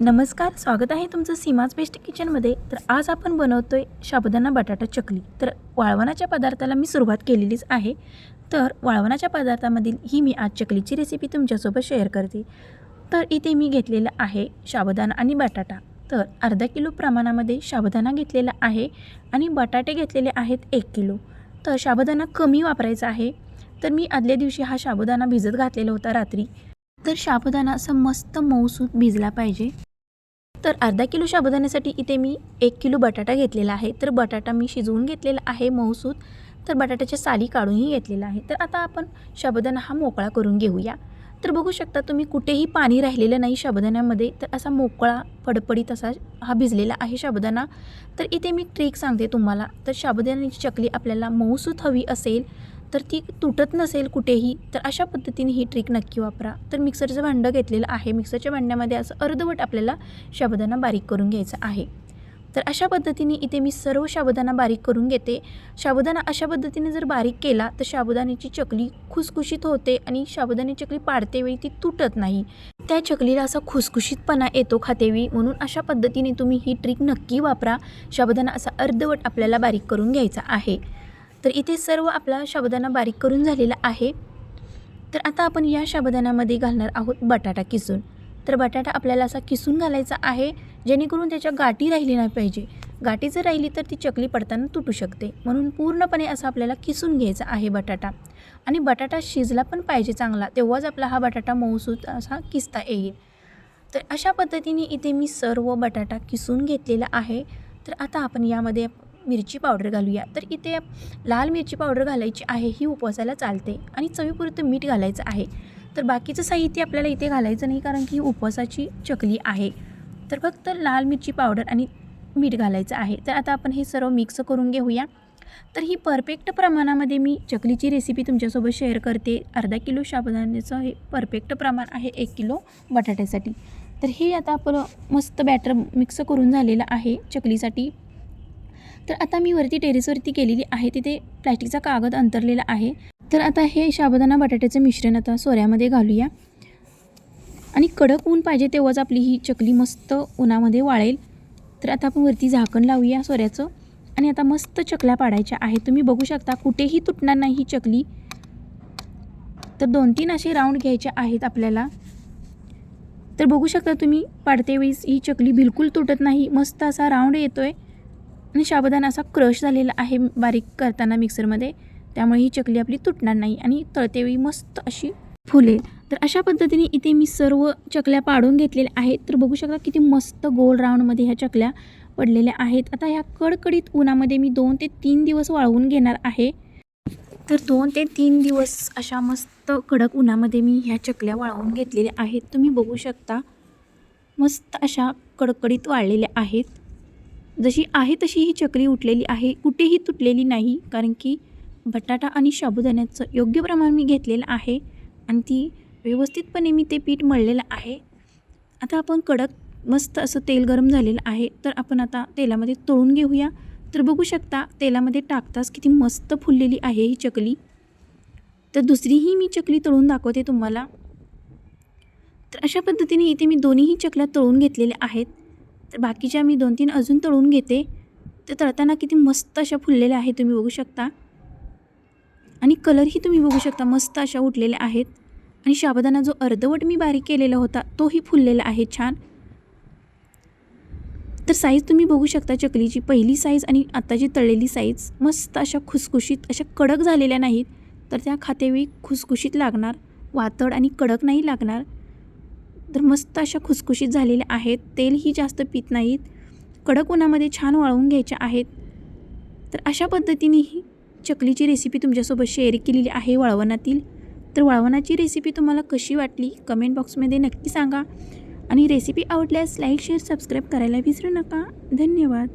नमस्कार स्वागत आहे तुमचं सीमाज बेस्ट किचनमध्ये. तर आज आपण बनवतोय साबुदाणा बटाटा चकली. तर वाळवणाच्या पदार्थाला मी सुरुवात केलेलीच आहे. तर वाळवणाच्या पदार्थामधील ही मी आज चकलीची रेसिपी तुमच्यासोबत शेअर करते. तर इथे मी घेतलेलं आहे साबुदाणा आणि बटाटा. तर अर्धा किलो प्रमाणामध्ये साबुदाणा घेतलेला आहे आणि बटाटे घेतलेले आहेत एक किलो. तर साबुदाणा कमी वापरायचा आहे. तर मी आदल्या दिवशी हा साबुदाणा भिजत घातलेला होता रात्री. तर साबुदाणा असं मस्त मऊसूत भिजला पाहिजे. तर अर्धा किलो शाबुदाण्यासाठी इथे मी एक किलो बटाटा घेतलेला आहे. तर बटाटा मी शिजवून घेतलेला आहे मऊसूत. तर बटाट्याच्या साली काढूनही घेतलेला आहे. तर आता आपण शाबुदाणा हा मोकळा करून घेऊया. तर बघू शकता तुम्ही कुठेही पाणी राहिलेलं नाही शाबुदाण्यामध्ये. तर असा मोकळा फडफडीत असा हा भिजलेला आहे शाबुदाणा. तर इथे मी ट्रिक सांगते तुम्हाला. तर शाबुदाण्याची चकली आपल्याला मऊसूत हवी असेल तर ती तुटत नसेल कुठेही तर अशा पद्धतीने ही ट्रिक नक्की वापरा. तर मिक्सरचं भांडं घेतलेलं आहे. मिक्सरच्या भांड्यामध्ये असं अर्धवट आपल्याला शाबदाना बारीक करून घ्यायचं आहे. तर अशा पद्धतीने इथे मी सर्व शाबदाना बारीक करून घेते. शाबदाना अशा पद्धतीने जर बारीक केला तर शाबुदाण्याची चकली खुसखुशीत होते आणि साबुदाणी चकली पाडतेवेळी ती तुटत नाही. त्या चकलीला असा खुसखुशीतपणा येतो खातेवेळी म्हणून अशा पद्धतीने तुम्ही ही ट्रिक नक्की वापरा. साबुदाणा असा अर्धवट आपल्याला बारीक करून घ्यायचा आहे. तर इथे सर्व आपला शाबदाना बारीक करून झालेला आहे. तर आता आपण या शाबदानामध्ये घालणार आहोत बटाटा किसून. तर बटाटा आपल्याला असा किसून घालायचा आहे जेणेकरून त्याच्या गाठी राहिली नाही पाहिजे. गाठी जर राहिली तर ती चकली पडताना तुटू शकते. म्हणून पूर्णपणे असं आपल्याला किसून घ्यायचा आहे बटाटा. आणि बटाटा शिजला पण पाहिजे चांगला तेव्हाच आपला हा बटाटा मऊसूत असा किसता येईल. तर अशा पद्धतीने इथे मी सर्व बटाटा किसून घेतलेला आहे. तर आता आपण यामध्ये मिरची पावडर घालूया. तर इथे लाल मिरची पावडर घालायची आहे ही उपवासाला चालते आणि चवीपुरतं मीठ घालायचं आहे. तर बाकीचं साहित्य आपल्याला इथे घालायचं नाही कारण की ही उपवासाची चकली आहे. तर फक्त लाल मिरची पावडर आणि मीठ घालायचं आहे. तर आता आपण हे सर्व मिक्स करून घेऊया. तर ही परफेक्ट प्रमाणामध्ये मी चकलीची रेसिपी तुमच्यासोबत शेअर करते. अर्धा किलो साबुदाण्याचं हे परफेक्ट प्रमाण आहे एक किलो बटाट्यासाठी. तर हे आता आपण मस्त बॅटर मिक्स करून झालेलं आहे चकलीसाठी. तर आता मी वरती टेरेसवरती केलेली आहे तिथे प्लॅस्टिकचा कागद अंतरलेला आहे. तर आता हे शाबदाना बटाट्याचं मिश्रण आता सोऱ्यामध्ये घालूया. आणि कडक ऊन पाहिजे तेव्हाच आपली ही चकली मस्त उन्हामध्ये वाळेल. तर आता आपण वरती झाकण लावूया सोऱ्याचं. आणि आता मस्त चकल्या पाडायच्या आहेत. तुम्ही बघू शकता कुठेही तुटणार नाही ही चकली. तर दोन तीन असे राऊंड घ्यायचे आहेत आपल्याला. तर बघू शकता तुम्ही पाडते वेळेस ही चकली बिलकुल तुटत नाही. मस्त असा राऊंड येतो आहे आणि साबुदाणा असा क्रश झालेला आहे बारीक करताना मिक्सरमध्ये. त्यामुळे ही चकली आपली तुटणार नाही आणि तळतेवेळी मस्त अशी फुलेल. तर अशा पद्धतीने इथे मी सर्व चकल्या पाडून घेतलेल्या आहेत. तर बघू शकता किती मस्त गोल राऊंडमध्ये ह्या चकल्या पडलेल्या आहेत. आता ह्या कडकडीत उन्हामध्ये मी दोन ते तीन दिवस वाळवून घेणार आहे. तर दोन ते तीन दिवस अशा मस्त कडक उन्हामध्ये मी ह्या चकल्या वाळवून घेतलेल्या आहेत. तुम्ही बघू शकता मस्त अशा कडकडीत वाळलेल्या आहेत. जशी आहे तशी ही चकली उठलेली आहे कुठेही तुटलेली नाही. कारण की बटाटा आणि साबुदाण्याचं योग्य प्रमाण मी घेतलेलं आहे आणि ती व्यवस्थितपणे मी ते पीठ मळलेलं आहे. आता आपण कडक मस्त असं तेल गरम झालेलं आहे. तर आपण आता तेलामध्ये तळून घेऊया. तर बघू शकता तेलामध्ये टाकताच किती मस्त फुललेली आहे ही चकली. तर दुसरीही मी चकली तळून दाखवते तुम्हाला. तर अशा पद्धतीने इथे मी दोन्हीही चकल्या तळून घेतलेल्या आहेत. तर बाकीच्या मी दोन तीन अजून तळून घेते. तर तळताना किती मस्त अशा फुललेल्या आहेत तुम्ही बघू शकता. आणि कलरही तुम्ही बघू शकता मस्त अशा उठलेल्या आहेत. आणि शाबदाना जो अर्धवट मी बारीक केलेला होता तोही फुललेला आहे छान. तर साईज तुम्ही बघू शकता चकलीची पहिली साईज आणि आत्ताची तळलेली साईज मस्त अशा खुसखुशीत अशा कडक झालेल्या नाहीत तर त्या खातेवेळी खुसखुशीत लागणार. वातड आणि कडक नाही लागणार. तर मस्त अशा खुसखुशीत झालेल्या आहेत. तेलही जास्त पित नाहीत. कडक उन्हामध्ये छान वाळवून घ्यायच्या आहेत. तर अशा पद्धतीने ही चकलीची रेसिपी तुमच्यासोबत शेअर केलेली आहे वाळवणातील तर वाळवणाची रेसिपी तुम्हाला कशी वाटली कमेंट बॉक्समध्ये नक्की सांगा. आणि रेसिपी आवडल्यास लाईक शेअर सबस्क्राईब करायला विसरू नका. धन्यवाद.